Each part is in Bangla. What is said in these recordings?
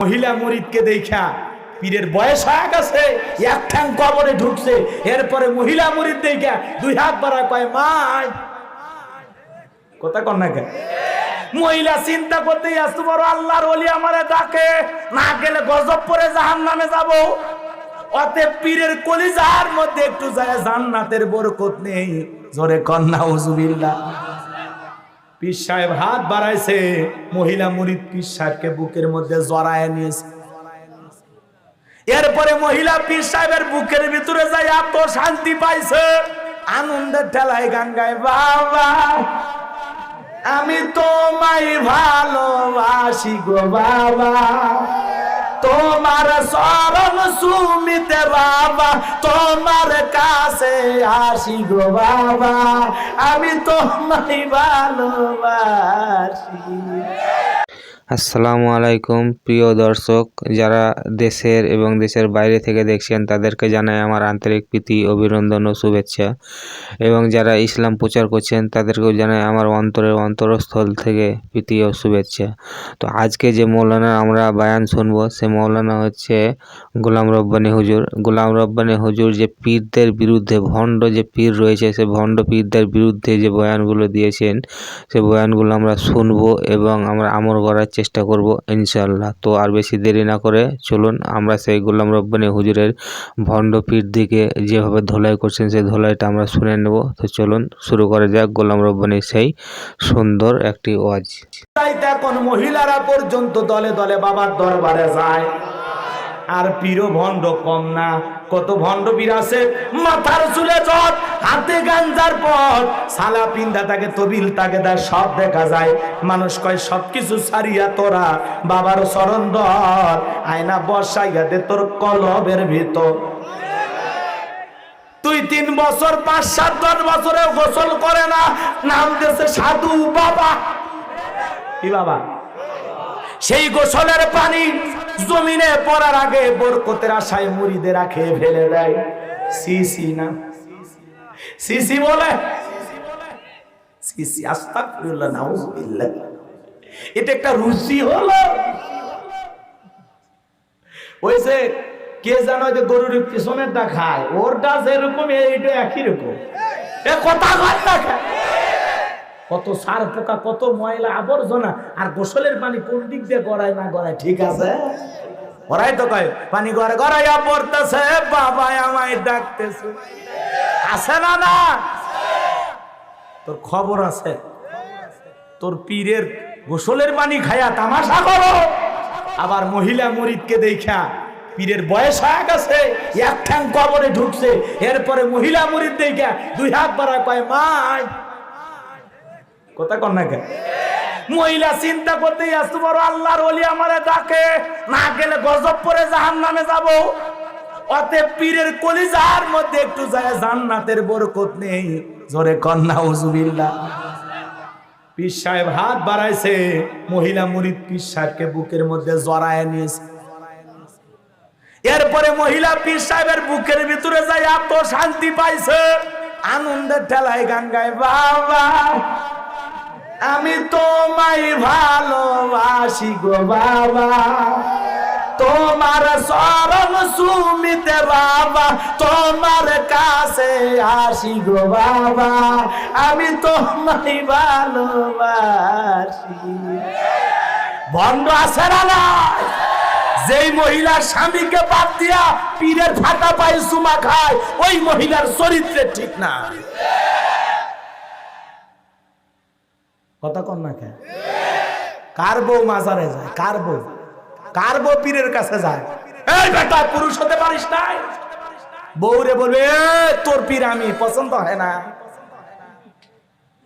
মহিলা মুরিদকে দেখা, পীরের বয়স হয়ে গেছে, এক ঠ্যাং কবরে ঢুকছে, এরপরে মহিলা মুরিদ দেখা, দুই হাত বাড়া কয় মাই কথা কন না মহিলা চিন্তা করতেই আসতে বড় আল্লাহর ওলি আমারে ডাকে, না গেলে গজব পরে জাহান নামে যাব। অতএব পীরের কলিজার মধ্যে একটু যায়, জান্নাতের বরকত নেই। জোরে কন্যা উজুবিল্লাহ পীর সাহেব হাত বাড়াইছে, মহিলা মুরিদ পীর সাহেবকে বুকের মধ্যে জড়ায় নিয়েছে। এরপরে মহিলা পীর সাহেবের বুকের ভিতরে যাই এত শান্তি পাইছে আনন্দের ঠেলায় গান গায় বাবা, আমি তোমায় ভালোবাসি গো বাবা, তোমার শরণ সুমিতে বাবা তোমার কাছে আসি গো বাবা। আমি তোমায় ভালোবাসি। আসসালামু আলাইকুম, প্রিয় দর্শক, যারা দেশের এবং দেশের বাইরে থেকে দেখছেন, তাদেরকে জানাই আমার আন্তরিক প্রীতি, অভিনন্দন ও শুভেচ্ছা। এবং যারা ইসলাম প্রচার করছেন, তাদেরকেও জানাই আমার অন্তরের অন্তরস্থল থেকে প্রীতি ও শুভেচ্ছা। তো আজকে যে মৌলানা আমরা বায়ান শুনব, সে মৌলানা হচ্ছে গোলাম রব্বানী হুজুর। গোলাম রব্বানী হুজুর যে পীরদের বিরুদ্ধে, ভণ্ড যে পীর রয়েছে, সে ভণ্ড পীরদের বিরুদ্ধে যে বয়ানগুলো দিয়েছেন, সে বয়ানগুলো আমরা শুনব এবং আমরা আমল করার চেষ্টা করব ইনশাল্লাহ তো আর বেশি দেরি না করে চলুন, আমরা সেই গোলাম রব্বানি হুজুরের ভণ্ড পীর দিকে যেভাবে ধোলাই করছেন, সেই ধোলাইটা আমরা শুনে নেব। তো চলুন, শুরু করা যাক গোলাম রব্বানীর সেই সুন্দর একটি ওয়াজ। এখন মহিলারা পর্যন্ত দলে দলে বাবার দরবারে যায়। আর পীর ভণ্ড কম না। কত ভণ্ড পীর আছে? মাথার চুলে জট, হাতে গাঞ্জার পর সালা পিন্দা তাকে তবিল তাকে দেয়, সব দেখা যায়। মানুষ কয়, সবকিছু সারিয়া তোরা, বাবার চরণ দর আয়না বসাইয়া দে তোর কলবের ভিতর। তুই তিন বছর, পাঁচ সাত, দশ বছরে গোসল করে না। নাম দেশে সাধু বাবা। কি বাবা? সেই গোসলের পানি জমিনে পড়ার আগে বরকতের আশায় মুড়িদের খেয়ে ফেলে দেয়। সিসি না? সিসি বলে? সিসি, আস্তাগফিরুল্লাহ, নাউজুবিল্লাহ। এটা একটা রুচি হলো। ওই যে কে জানো যে গরুর পিছনেরটা খায়। ওরটা যেরকম এইটা একই রকম। এ কথা কয় না খায় কত সার পোকা, কত ময়লা আবর্জনা, আর গোসলের পানি কোন দিক দিয়ে গড়ায় না গড়ায়, ঠিক আছে? গড়াই তো কয়, পানি গড়ে গড়াইয়া পড়তেছে বাবা আমায় ডাকতেছে। আছে না না? তোর খবর আছে। তোর পীরের গোসলের পানি খায়া তামাশা করো। আবার মহিলা মরিদকে দেখা পীরের বয়স হয়ে গেছে, এক ঠ্যাং কবরে ঢুকছে। এরপরে মহিলা মরিদ দেখা দুই হাত বাড়া কয়, মাই কথা কন না কেন? মহিলা চিন্তা করতেই আসতে বড় আল্লাহর ওলি আমারে ডাকে, না গেলে গজব পরে জাহান নামে যাব। অতএব পীরের কলিজার মধ্যে একটু যায়, জান্নাতের বরকত নেই। জোরে কন্যা উজুবিল্লাহ পীর সাহেব হাত বাড়াইছে, মহিলা মুরিদ পীর সাহেবকে বুকের মধ্যে জড়ায় নিয়েছে। এরপরে মহিলা পীর সাহেবের বুকের ভিতরে যাই এত শান্তি পাইছে আনন্দের ঠেলায় গান গায়, বাবা। আমি তোমায় ভালোবাসি গো বাবা। তোমার শরণ সুমিতে বাবা, তোমার কাছে আসি গো বাবা। আমি তোমায় ভালোবাসি। ভণ্ড আছে না? যেই মহিলার স্বামীকে বাদ দিয়া পীরের ফাটা পায়ে সুমা খায়, ওই মহিলার চরিত্রে ঠিক না। কথা কন না কেন? কার বউ মাজারে যায়? কার বউ? কার বউ পীরের কাছে যায়? এই বেটা, পুরুষ হতে পারিস নাই। বউরে বলবে তোর পীর আমি, পছন্দ হয় না।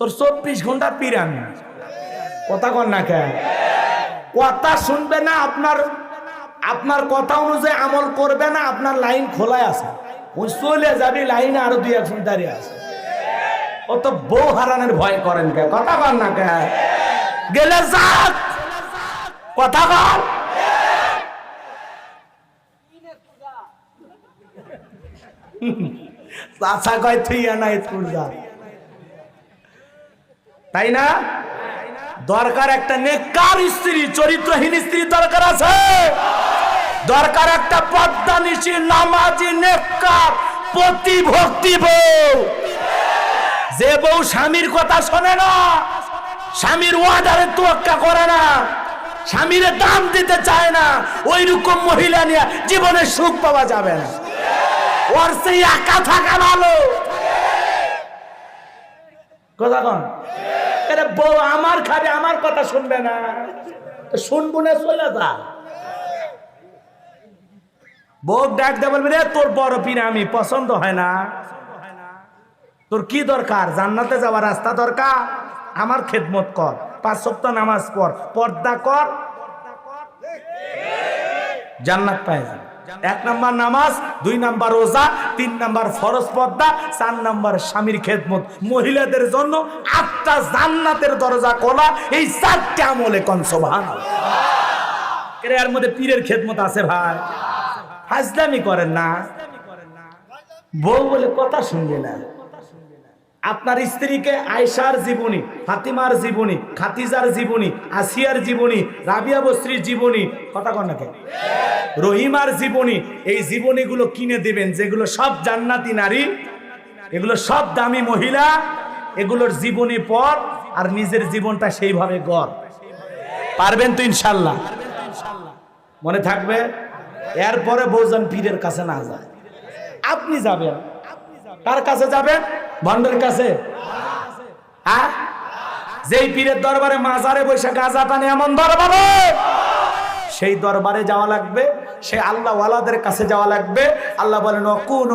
তোর চব্বিশ ঘণ্টা পীর আমি। কথা কন না কেন? কথা শুনবে না, আপনার আপনার কথা অনুযায়ী আমল করবে না, আপনার লাইন খোলাই আছে। ওই চলে যাবি, লাইনে আরও দুই একজন দাঁড়িয়ে আছে। ও তো বউ হারানোর ভয় করেন কে? কথা না কে? গেলে যাক। কথা চাচা কয়, তুই না? দরকার একটা নেকার স্ত্রী, চরিত্রহীন স্ত্রী দরকার আছে। দরকার একটা পদ্মা নিশি নামাজি, নেককার, প্রতিভক্তি বউ। যে বউ স্বামীর কথা শোনে না, স্বামীর ওয়ার্ডারে তোয়াক্কা করে না, স্বামীর দাম দিতে চায় না ওই রকম মহিলা নিয়ে জীবনে সুখ পাওয়া যাবে না। ওর সেই একা থাকা ভালো। কথা কন। বউ আমার খাবে, আমার কথা শুনবে না। শুনব না চলে যা বউ ডাক দে বলবে, রে, তোর বড় পিনে আমি পছন্দ হয় না। তোর কি দরকার? জান্নাতে যাওয়ার রাস্তা দরকার? আমার খেদমত কর। পাঁচ সপ্তাহ নামাজ পড়। পর্দা কর। জান্নাত পায় যাবে। এক নাম্বার নামাজ, দুই নাম্বার রোজা, তিন নাম্বার ফরজ পর্দা, চার নাম্বার স্বামীর খেদমত। মহিলাদের জন্য আটটা জান্নাতের দরজা খোলা। এই চারটে আমলে কনসবান এর মধ্যে পীরের খেদমত আছে ভাই। হাজলামি করেন না। বউ বলে কথা শুনবে না। আপনার স্ত্রীকে আয়সার জীবনী, ফাতিমার জীবনী, খাতিজার জীবনী, আসিয়ার জীবনী, রাবিয়া বস্ত্রীর জীবনী, কথা কন না রহিমার জীবনী, এই জীবনীগুলো কিনে দিবেন, যেগুলো সব জান্নাতি নারী, এগুলো সব দামি মহিলা, এগুলোর জীবনী পর আর নিজের জীবনটা সেইভাবে গড়। পারবেন তো ইনশাল্লাহ? মনে থাকবে? এরপরে বৌজন পীরের কাছে না যায়। আপনি যাবেন। কার কাছে যাবেন? ভণ্ডের কাছে? হ্যাঁ? যেই পীরের দরবারে মাজারে বৈশাখ টানে এমন দরবারে? সেই দরবারে যাওয়া লাগবে? সেই আল্লাহ ওয়ালাদের কাছে যাওয়া লাগবে। আল্লাহ বলেন কোন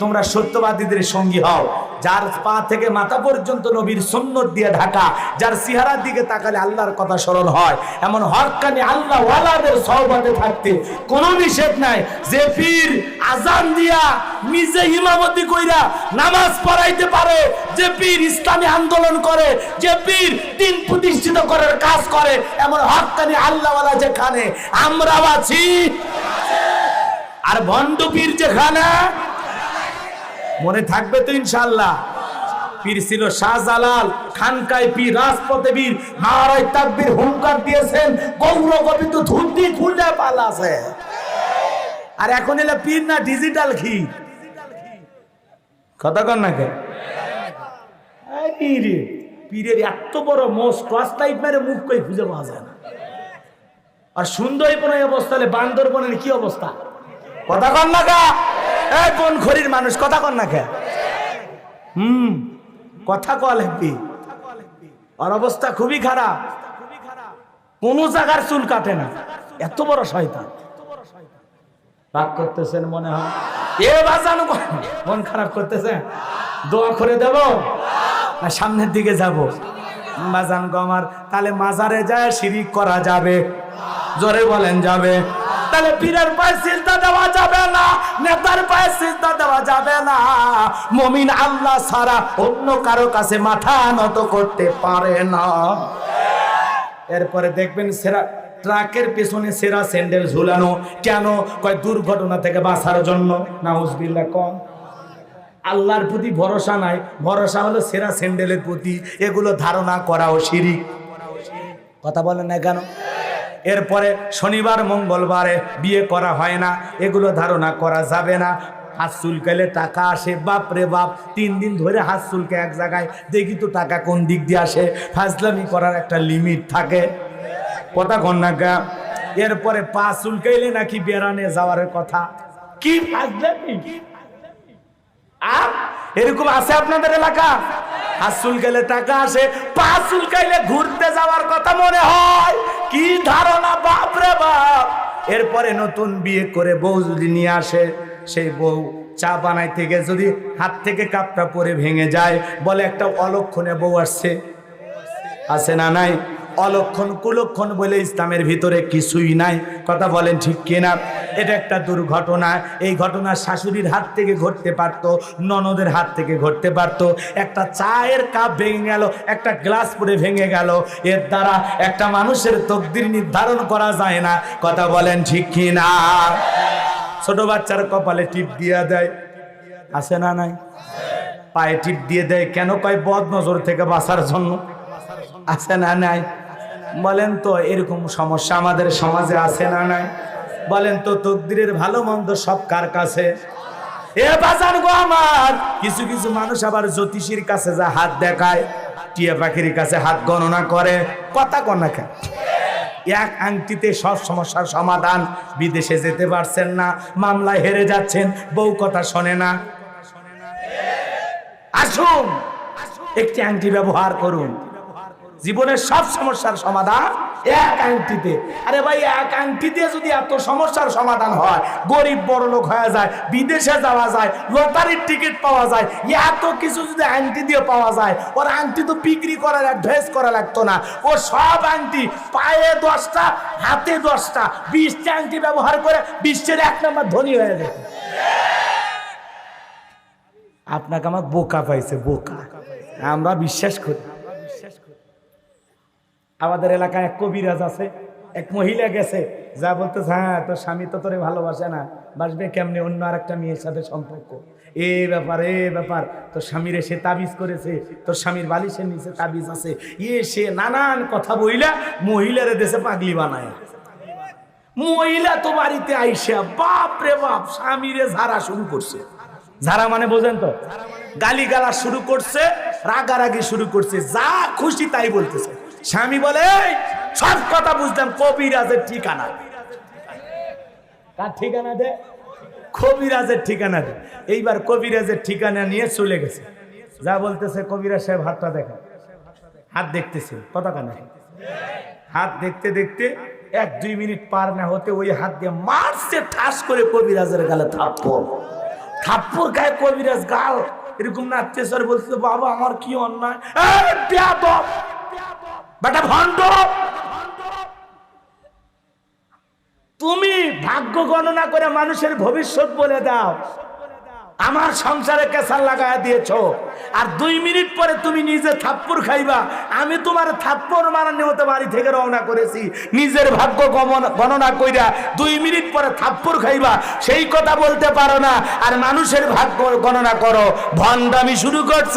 তোমরা সত্যবাদীদের সঙ্গী হও। যার পা থেকে মাথা পর্যন্ত নবীর সুন্নত দিয়ে ঢাকা, যার সিহারার দিকে তাকালে আল্লাহর কথা স্মরণ হয়। এমন হরকানি আল্লাহ ওয়ালাদের সহবাদে থাকতে কোনো নিষেধ নাই। যে পীর আজান দিয়া নিজে ইমামতি কইরা নামাজ পড়াইতে পারে যে পীর ইসলামী আন্দোলন করে, যে পীর দিন প্রতিষ্ঠিত করার কাজ করে, এমন হকানি আল্লাহওয়ালা যেখানে আমরাও আছি। আর ভণ্ড পীর যেখানে? মনে থাকবে তো ইনশাল্লাহ পীর ছিল শাহজালাল, খানকায় পীর, রাজপথে বীর নারায় তাকবীর হুঙ্কার দিয়েছেন গৌর গোবিন্দ ধুতি খুলে পালাছে। আর এখন এলে পীর না ডিজিটাল ঘি? কথা কর না কে পীরে, পীরের এত বড় মেরে মুখ খুঁজে পাওয়া যায় না। আর অবস্থা হলে বান্দরবনের কি অবস্থা? কথা না কোন খড়ির মানুষ, কথা কর না হুম, কথা কল হেপি আর অবস্থা খুবই খারাপ। কোন জায়গার চুল কাটে না। এত বড় শয়তান। রাগ করতেছেন মনে হয়? এ বাজানো মন খারাপ করতেছে দোয়া করে দেব? না সামনের দিকে যাব। বাজান গো আমার, তাহলে মাজারে যায় শিরিক করা যাবে। জোরে বলেন যাবে। তাহলে পীরের পায়ে সিজদা দেওয়া যাবে না, নেতার পায়ে সিজদা দেওয়া যাবে না। মমিন আল্লাহ ছাড়া অন্য কারও কাছে মাথা নত করতে পারে না। এরপরে দেখবেন সেরা ট্রাকের পেছনে সেরা স্যান্ডেল ঝুলানো। কেন? কয় দুর্ঘটনা থেকে বাঁচার জন্য। নাউজবিল্লা কম। আল্লাহর প্রতি ভরসা নাই। ভরসা হলো সেরা স্যান্ডেলের প্রতি। এগুলো ধারণা করাও শিরিক। কথা বলেন না কেন? এরপরে শনিবার, মঙ্গলবারে বিয়ে করা হয় না। এগুলো ধারণা করা যাবে না। হাত চুলকাইলে টাকা আসে। বাপ রে বাপ, তিন দিন ধরে হাত চুলকে এক জায়গায়। দেখি তো টাকা কোন দিক দিয়ে আসে। ফাজলামি করার একটা লিমিট থাকে। কথা কন্যাকা এরপরে পা চুলকাইলে নাকি বেড়ানে যাওয়ার কথা। কি ফাজলামি? আর এরকম আছে আপনাদের এলাকা? হাত চুলকাইলে টাকা আসে, পা চুলকাইলে ঘুরতে যাওয়ার কথা মনে হয়। কি ধারণা, বাপ রে বাপ। এরপরে নতুন বিয়ে করে বউ যদি নিয়ে আসে, সেই বউ চা বানাইতে গিয়ে যদি হাত থেকে কাপটা পরে ভেঙে যায়, বলে একটা অলক্ষণে বউ আসছে। আছে না নাই? অলক্ষণ, কুলক্ষণ বলে ইসলামের ভিতরে কিছুই নাই। কথা বলেন ঠিক কিনা? এটা একটা দুর্ঘটনা। এই ঘটনা শাশুড়ির হাত থেকে ঘটতে পারতো, ননদের হাত থেকে ঘটতে পারতো। একটা চায়ের কাপ ভেঙে গেল, একটা গ্লাস পরে ভেঙে গেল। এর দ্বারা একটা মানুষের তকদির নির্ধারণ করা যায় না। কথা বলেন ঠিক কিনা? ছোট বাচ্চার কপালে টিপ দিয়া দেয়। আছে না নাই? পায়ে টিপ দিয়ে দেয়। কেন কয় বদ নজর থেকে বাঁচার জন্য? আছে না নাই? বলেন তো, এরকম সমস্যা আমাদের সমাজে আছে না নাই? বলেন তো তকদিরের ভালো মন্দ সব কার কাছে? এ বাজান গো আমার, কিছু কিছু মানুষ আবার জ্যোতিষীর কাছে যা হাত দেখায়, টিয়া পাখির কাছে হাত গণনা করে। কথা গণনা খায় এক আংটিতে সব সমস্যার সমাধান, বিদেশে যেতে পারছেন না, মামলায় হেরে যাচ্ছেন, বউ কথা শোনে না। আসুন, একটি আংটি ব্যবহার করুন। জীবনের সব সমস্যার সমাধান এক আংটিতে। আরে ভাই, এক আংটি দিয়ে যদি এত সমস্যার সমাধান হয়, গরিব বড় লোক হয়ে যায়, বিদেশে যাওয়া যায়, লটারির টিকিট পাওয়া যায়, এত কিছু যদি আংটি দিয়ে পাওয়া যায়, ওর আংটি তো বিক্রি করার অ্যাডভাইস করা লাগতো না। ও সব আংটি, পায়ে দশটা, হাতে দশটা, বিশটা আংটি ব্যবহার করে বিশ্বের এক নম্বর ধনী হয়ে যেত আপনাকে আমার বোকা পাইছে, বোকা। আমরা বিশ্বাস করি। আমাদের এলাকায় এক কবিরাজ আছে, এক মহিলা গেছে, যা বলতেছে হ্যাঁ তোর স্বামী তো তোরে ভালোবাসে না, বাসবে কেমনে অন্য আর একটা মেয়ের সাথে সম্পর্ক? এ ব্যাপার এ ব্যাপার, তোর স্বামীর সে তাবিজ করেছে, তোর স্বামীর বালিশের নিচে তাবিজ আছে। ইয়ে সে নানান কথা বইলা মহিলারে দেশে পাগলি বানায়। মহিলা তো বাড়িতে আইসা, বাপ রে বাপ, স্বামীরে ঝাড়া শুরু করছে। ঝাড়া মানে বোঝেন তো? গালি গালা শুরু করছে, রাগারাগি শুরু করছে, যা খুশি তাই বলতেছে। স্বামী বলে সব কথা বুঝলাম, কবিরাজের ঠিকানা। কার ঠিকানা দে? কবিরাজের ঠিকানা দে। এইবার কবিরাজের ঠিকানা নিয়ে চলে গেছে। যা বলতেছে কবিরাজ সাহেব, হাতটা দেখা হাত দেখতেছে, কথা কানা হাত দেখতে দেখতে এক দুই মিনিট পার না হতে ওই হাত দিয়ে মারছে, ঠাস করে কবিরাজের গালে থাপ্পড়। থাপ্পড় গায়ে কবিরাজ গাল। এরকম নাচতে স্যার বলছে বাবা, আমার কি অন্যায়! বেটা ভণ্ড। তুমি ভাগ্য গণনা করে মানুষের ভবিষ্যৎ বলে দাও। আমার সংসারে কেসার লাগায় দিয়েছ। আর দুই মিনিট পরে তুমি নিজে থাপ্পড় খাইবা। আমি তোমার থাপ্পড় মারা নিহতে বাড়ি থেকে রওনা করেছি। নিজের ভাগ্য গণনা কইরা দুই মিনিট পরে থাপ্পড় খাইবা। সেই কথা বলতে পারো না। আর মানুষের ভাগ্য গণনা করো। ভণ্ডামি শুরু করছ।